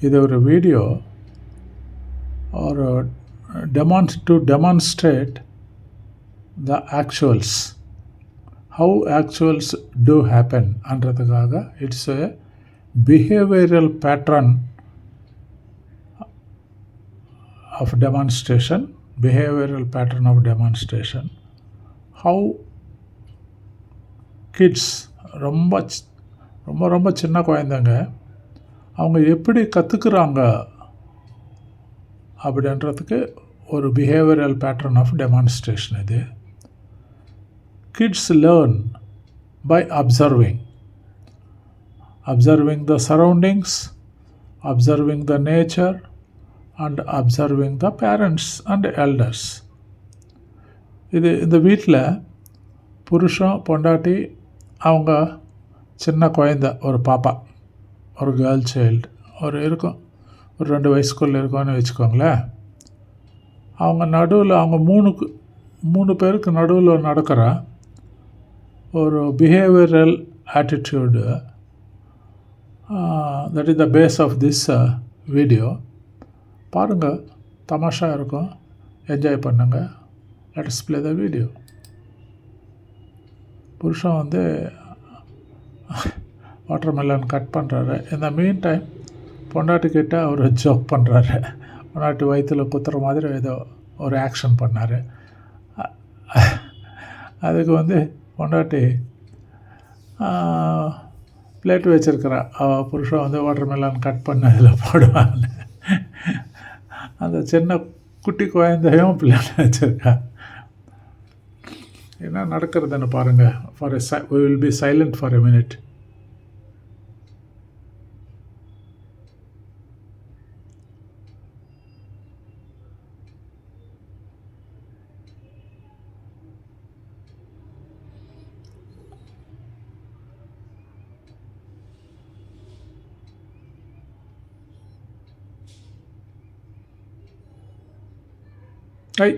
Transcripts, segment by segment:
இது ஒரு வீடியோ ஒரு demons to demonstrate the actuals how actuals to happen அன்றதுக்காக it's a behavioral pattern of demonstration behavioral pattern of demonstration how kids ரொம்ப C- ரொம்ப ரொம்ப சின்ன குழந்தைங்க அவங்க எப்படி கற்றுக்குறாங்க அப்படின்றதுக்கு ஒரு பிஹேவியரல் பேட்டர்ன் ஆஃப் டெமான்ஸ்ட்ரேஷன் இது. Kids learn by observing observing the surroundings observing the nature and observing the parents and elders இது இந்த வீட்டில் புருஷன் பொண்டாட்டி அவங்க சின்ன குழந்த ஒரு பாப்பா. ஒரு கேர்ள் சைல்டு ஒரு இருக்கும். ஒரு ரெண்டு வயசுக்குள்ளே இருக்கும்னு வச்சுக்கோங்களேன். அவங்க நடுவில் அவங்க மூணுக்கு மூணு பேருக்கு நடுவில் நடக்கிற ஒரு behavioral attitude that is the base of this video பாருங்கள் தமாஷா இருக்கும். என்ஜாய் பண்ணுங்கள் லெட்ஸ் பிளே த வீடியோ புருஷன் வந்து வாட்டர் மெலன் கட் பண்ணுறாரு இந்த மீன் டைம் பொண்டாட்டிக்கிட்ட அவர் ஜோக் பண்ணுறாரு பொண்டாட்டி வயிற்றில் குத்துற மாதிரி ஏதோ ஒரு ஆக்ஷன் பண்ணார். அதுக்கு வந்து பொண்டாட்டி பிளேட் வச்சுருக்கிறா. அவள் புருஷன் வந்து வாட்டர் மெலன் கட் பண்ண அதில் போடுவாங்க அந்த சின்ன குட்டி குழந்தையும் பிளேட் வச்சுருக்கா. என்ன நடக்கிறதுன்னு பாருங்கள் for a sigh will be silent for a minute I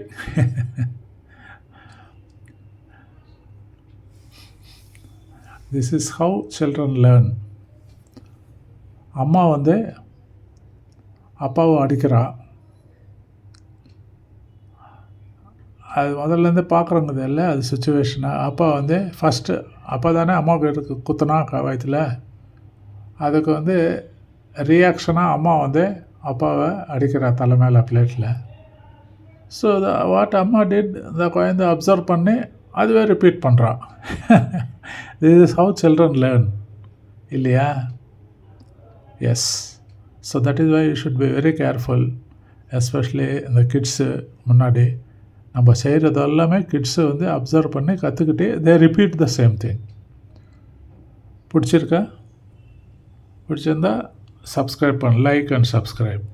this is how children learn அம்மா வந்து அப்பாவை அடிக்கிறா. அது முதல்லேருந்து பார்க்குறங்கிறது இல்லை அது சுச்சுவேஷனை அப்பா வந்து ஃபஸ்ட்டு அப்பா தானே அம்மாவுக்கு குத்துனா க- அதுக்கு வந்து ரியாக்ஷனாக அம்மா வந்து அப்பாவை அடிக்கிறா தலை மேலே பிளேட்டில் ஸோ வாட் அம்மா டிட் இந்த குழந்தை அப்சர்வ் பண்ணி அதுவே ரிப்பீட் பண்ணுறான் this is how children learn இல்லையா? Yes so that is why you should be very careful especially இந்த கிட்ஸு முன்னாடி. நம்ம செய்கிறது எல்லாமே கிட்ஸு வந்து அப்சர்வ் பண்ணி கற்றுக்கிட்டு they repeat the same thing பிடிச்சிருக்கா? பிடிச்சிருந்தா சப்ஸ்கிரைப் பண்ண லைக் அண்ட் சப்ஸ்கிரைப்